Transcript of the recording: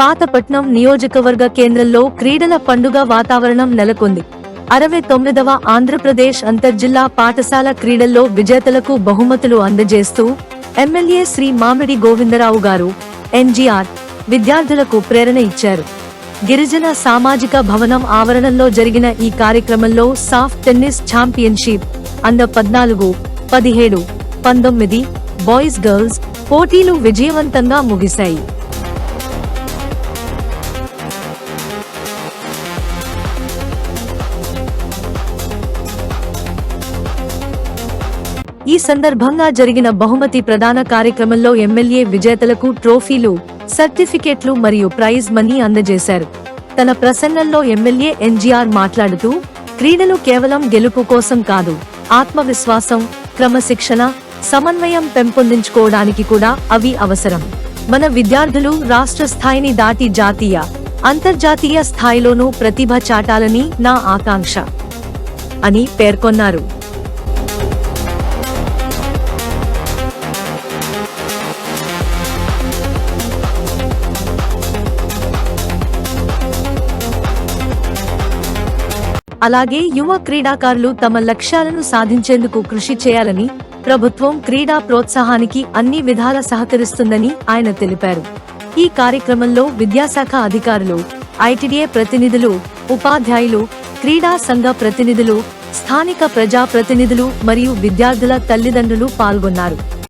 పాతపట్నం నియోజకవర్గ కేంద్రంలో క్రీడల పండుగ వాతావరణం నెలకొంది. అరవై తొమ్మిదవ ఆంధ్రప్రదేశ్ అంతర్జిల్లా పాఠశాల క్రీడల్లో విజేతలకు బహుమతులు అందజేస్తూ ఎమ్మెల్యే శ్రీ మామిడి గోవిందరావు గారు ఎన్జీఆర్ విద్యార్థులకు ప్రేరణ ఇచ్చారు. గిరిజన సామాజిక భవనం ఆవరణంలో జరిగిన ఈ కార్యక్రమంలో సాఫ్ట్ టెన్నిస్ ఛాంపియన్షిప్ అంద పద్నాలుగు పదిహేడు పంతొమ్మిది బాయ్స్ గర్ల్స్ పోటీలు విజయవంతంగా ముగిశాయి. ఈ సందర్భంగా జరిగిన బహుమతి ప్రదాన కార్యక్రమంలో ఎమ్మెల్యే విజేతలకు ట్రోఫీలు సర్టిఫికెట్లు మరియు ప్రైజ్ మనీ అందజేశారు. తన ప్రసంగంలో ఎమ్మెల్యే ఎన్జీఆర్ మాట్లాడుతూ క్రీడలు కేవలం గెలుపు కోసం కాదు ఆత్మవిశ్వాసం క్రమశిక్షణ సమన్వయం పెంపొందించుకోవడానికి కూడా అవి అవసరం. మన విద్యార్థులు రాష్ట్ర స్థాయిని దాటి జాతీయ అంతర్జాతీయ స్థాయిలోనూ ప్రతిభ చాటాలని నా ఆకాంక్ష అని పేర్కొన్నారు. అలాగే యువ క్రీడాకారులు తమ లక్ష్యాలను సాధించేందుకు కృషి చేయాలని ప్రభుత్వం క్రీడా ప్రోత్సాహానికి అన్ని విధాల సహకరిస్తుందని ఆయన తెలిపారు. ఈ కార్యక్రమంలో విద్యాశాఖ అధికారులు ఐటిడిఏ ప్రతినిధులు ఉపాధ్యాయులు క్రీడా సంఘ ప్రతినిధులు స్థానిక ప్రజా ప్రతినిధులు మరియు విద్యార్థుల తల్లిదండ్రులు పాల్గొన్నారు.